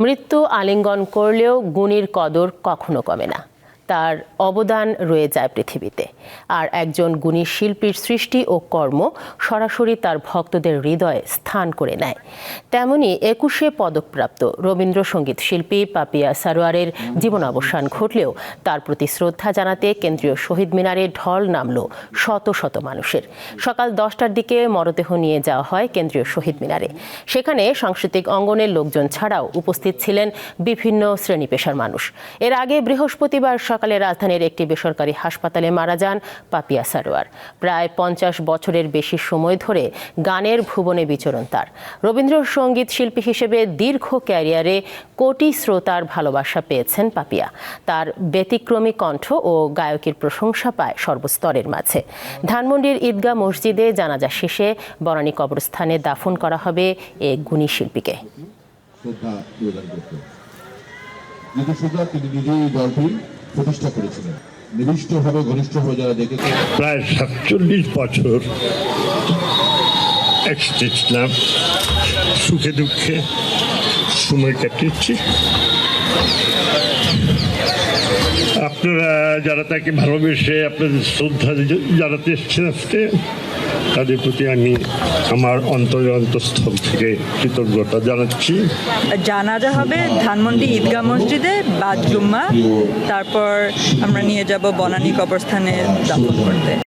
মৃত্যু আলিঙ্গন করলেও গুণীর কদর কখনো কমে না। তার অবদান রয়ে যায় পৃথিবীতে। আর একজন গুণী শিল্পীর সৃষ্টি ও কর্ম সরাসরি তার ভক্তদের হৃদয়ে স্থান করে নেয়। তেমনি একুশে পদকপ্রাপ্ত রবীন্দ্রসঙ্গীত শিল্পী পাপিয়া সারোয়ারের জীবন অবসান ঘটলেও তার প্রতি শ্রদ্ধা জানাতে কেন্দ্রীয় শহীদ মিনারে ঢল নামল শত শত মানুষের। সকাল দশটার দিকে মরদেহ নিয়ে যাওয়া হয় কেন্দ্রীয় শহীদ মিনারে। সেখানে সাংস্কৃতিক অঙ্গনের লোকজন ছাড়াও উপস্থিত ছিলেন বিভিন্ন শ্রেণি পেশার মানুষ। এর আগে বৃহস্পতিবার রাজধানীর একটি বেসরকারি হাসপাতালে মারা যান পাপিয়া সারোয়ার। প্রায় পঞ্চাশ বছরের বেশি সময় ধরে গানের ভুবনে বিচরণ তার। রবীন্দ্রসঙ্গীত শিল্পী হিসেবে দীর্ঘ ক্যারিয়ারে কোটি শ্রোতার ভালোবাসা পেয়েছেন পাপিয়া। তার ব্যতিক্রমী কণ্ঠ ও গায়কের প্রশংসা পায় সর্বস্তরের মাঝে। ধানমন্ডির ঈদগাহ মসজিদে জানাজা শেষে বনানী কবরস্থানে দাফন করা হবে এ গুণী শিল্পীকে। শ্রদ্ধা তিনি নিজেই প্রতিষ্ঠা করেছিলেন। নিবিষ্টভাবে ঘনিষ্ঠভাবে যারা দেখেছেন প্রায় সাতচল্লিশ বছর একসাথে ছিলাম সুখে দুঃখে সময় কাটিয়েছি। আপনারা যারা তাকে ভালোবেসে, আপনাদের শ্রদ্ধা জানাতে এসছেন আজকে তাদের প্রতি আমি আমার অন্তরে অন্তঃস্থল থেকে কৃতজ্ঞতা জানাচ্ছি। জানাজা হবে ধানমন্ডি ঈদগাহ মসজিদে বাদ জুম্মা তারপর আমরা নিয়ে যাব বনানী কবরস্থানে দাফন করতে।